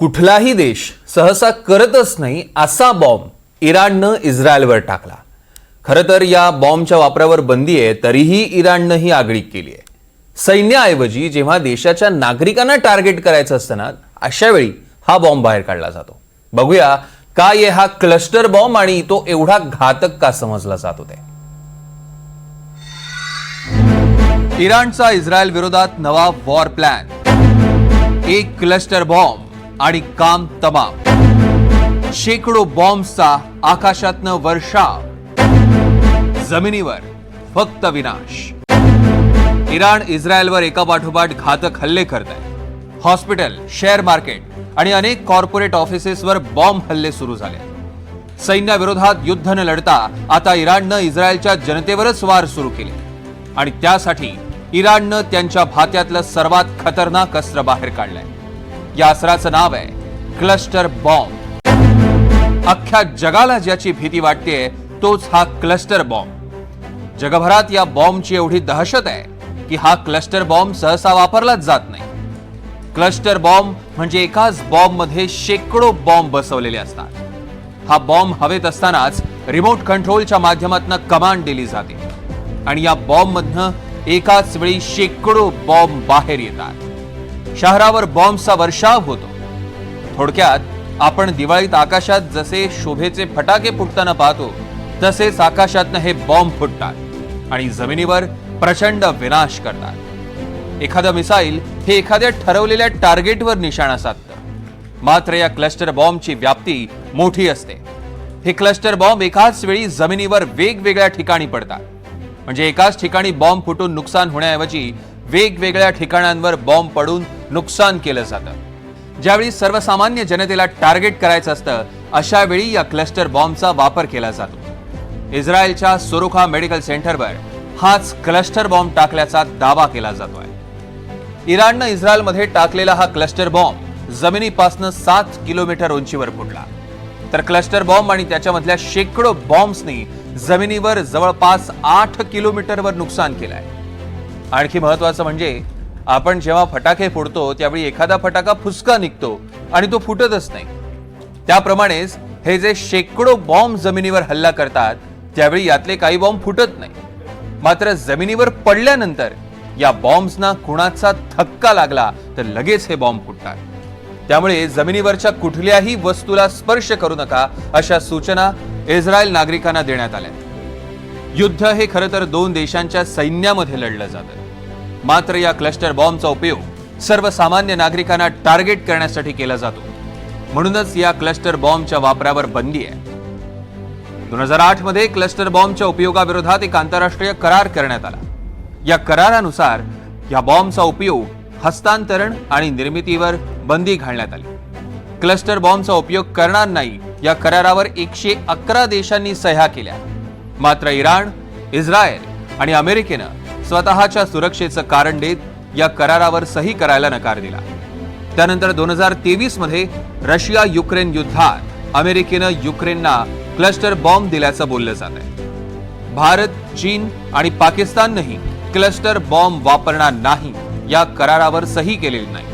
कुठलाही देश सहसा करतच नाही असा बॉम्ब इराणनं इस्रायलवर टाकला. खरं तर या बॉम्बच्या वापरावर बंदी आहे तरीही इराणनं ही आगळीक केली आहे. सैन्याऐवजी जेव्हा देशाच्या नागरिकांना टार्गेट करायचं असताना अशा वेळी हा बॉम्ब बाहेर काढला जातो. बघूया काय ये हा क्लस्टर बॉम्ब आणि तो एवढा घातक का समजला जात होते. इराणचा इस्रायल विरोधात नवा वॉर प्लॅन एक क्लस्टर बॉम्ब आणि काम तमाम. शेकडो बॉम्बचा आकाशातनं वर्षाव जमिनीवर फक्त विनाश. इराण इस्रायलवर एकापाठोपाठ घातक हल्ले करत आहे हॉस्पिटल शेअर मार्केट आणि अनेक कॉर्पोरेट ऑफिसेसवर बॉम्ब हल्ले सुरू झाले. सैन्याविरोधात युद्ध न लढता आता इराणनं इस्रायलच्या जनतेवरच वार सुरू केले. आणि त्यासाठी इराणनं त्यांच्या भात्यातलं सर्वात खतरनाक अस्त्र बाहेर काढलंय. या अस्त्राचं नाव आहे क्लस्टर बॉम्ब. अख्ख्या जगाला ज्याची भीती वाटते तोच हा क्लस्टर बॉम्ब. जगभरात या बॉम्बची एवढी दहशत आहे की हा क्लस्टर बॉम्ब सहसा वापरलाच जात नाही. क्लस्टर बॉम्ब म्हणजे एकाच बॉम्बमध्ये शेकडो बॉम्ब बसवलेले असतात. हा बॉम्ब हवेत असतानाच रिमोट कंट्रोलच्या माध्यमातून कमांड दिली जाते. आणि या बॉम्बमधनं एकाच वेळी शेकडो बॉम्ब बाहेर येतात. शहरावर बॉम्बचा वर्षाव होतो. थोडक्यात आपण दिवाळीत आकाशात जसे शोभेचे फटाके फुटताना पाहतो तसेच आकाशातनं हे बॉम्ब फुटतात आणि जमिनीवर प्रचंड विनाश करतात. एखादं मिसाईल हे एखाद्या ठरवलेल्या टार्गेटवर निशाणा साधतं. मात्र या क्लस्टर बॉम्बची व्याप्ती मोठी असते. हे क्लस्टर बॉम्ब एकाच वेळी जमिनीवर वेगवेगळ्या ठिकाणी पडतात. म्हणजे एकाच ठिकाणी बॉम्ब फुटून नुकसान होण्याऐवजी वेगवेगळ्या ठिकाणांवर बॉम्ब पडून नुकसान केलं जातं. ज्यावेळी सर्वसामान्य जनतेला टार्गेट करायचं असतं अशा वेळी या क्लस्टर बॉम्बचा वापर केला जातो. इस्रायलच्या सोरोखा मेडिकल सेंटरवर हाच क्लस्टर बॉम्ब टाकल्याचा दावा केला जातोय. इराणनं इस्रायलमध्ये टाकलेला हा क्लस्टर बॉम्ब जमिनीपासनं सात किलोमीटर उंचीवर फुटला. तर क्लस्टर बॉम्ब आणि त्याच्यामधल्या शेकडो बॉम्ब्सनी जमिनीवर जवळपास आठ किलोमीटरवर नुकसान केलंय. आणखी महत्वाचं म्हणजे आपण जेव्हा फटाके फोडतो त्यावेळी एखादा फटाका फुसका निघतो आणि तो फुटतच नाही. त्याप्रमाणेच हे जे शेकडो बॉम्ब जमिनीवर हल्ला करतात त्यावेळी यातले काही बॉम्ब फुटत नाही. मात्र जमिनीवर पडल्यानंतर या बॉम्ब्सना कुणाचा थक्का लागला तर लगेच हे बॉम्ब फुटतात. त्यामुळे जमिनीवरच्या कुठल्याही वस्तूला स्पर्श करू नका अशा सूचना इस्रायल नागरिकांना देण्यात आल्या युद्ध हे खरं तर दोन देशांच्या सैन्यामध्ये लढलं जातं. मात्र या क्लस्टर बॉम्बचा उपयोग सर्वसामान्य नागरिकांना टार्गेट करण्यासाठी केला जातो. म्हणूनच या क्लस्टर बॉम्बच्या वापरावर बंदी आहे. दोन हजार आठमध्ये क्लस्टर बॉम्बच्या उपयोगाविरोधात एक आंतरराष्ट्रीय करार करण्यात आला. या करारानुसार या बॉम्बचा उपयोग हस्तांतरण आणि निर्मितीवर बंदी घालण्यात आली. क्लस्टर बॉम्बचा उपयोग करणार नाही या करारावर एकशे अकरा देशांनी सह्या केल्या. मात्र इराण इस्रायल आणि अमेरिकेनं स्वतःच्या सुरक्षेचं कारण देत या करारावर सही करायला नकार दिला. त्यानंतर दोन हजार तेवीसमध्ये रशिया युक्रेन युद्धात अमेरिकेनं युक्रेनना क्लस्टर बॉम्ब दिल्याचं बोललं जात आहे. भारत चीन आणि पाकिस्ताननंही क्लस्टर बॉम्ब वापरणार नाही या करारावर सही केलेली नाही.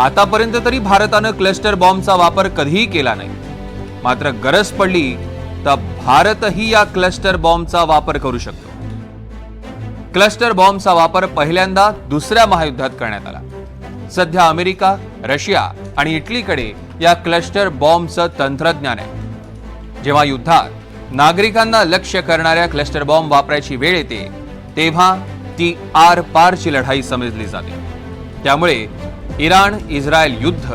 आतापर्यंत तरी भारतानं क्लस्टर बॉम्बचा वापर कधीही केला नाही. मात्र गरज पडली तर भारतही या क्लस्टर बॉम्बचा वापर करू शकतो. क्लस्टर बॉम्बचा वापर पहिल्यांदा दुसऱ्या महायुद्धात करण्यात आला. सध्या अमेरिका रशिया आणि इटलीकडे या क्लस्टर बॉम्बचं तंत्रज्ञान आहे. जेव्हा युद्धात नागरिकांना लक्ष्य करणाऱ्या क्लस्टर बॉम्ब वापरायची वेळ येते तेव्हा ती आर पारची लढाई समजली जाते. त्यामुळे इराण इस्रायल युद्ध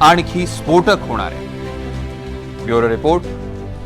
आणखी स्फोटक होणार आहे. Bureau report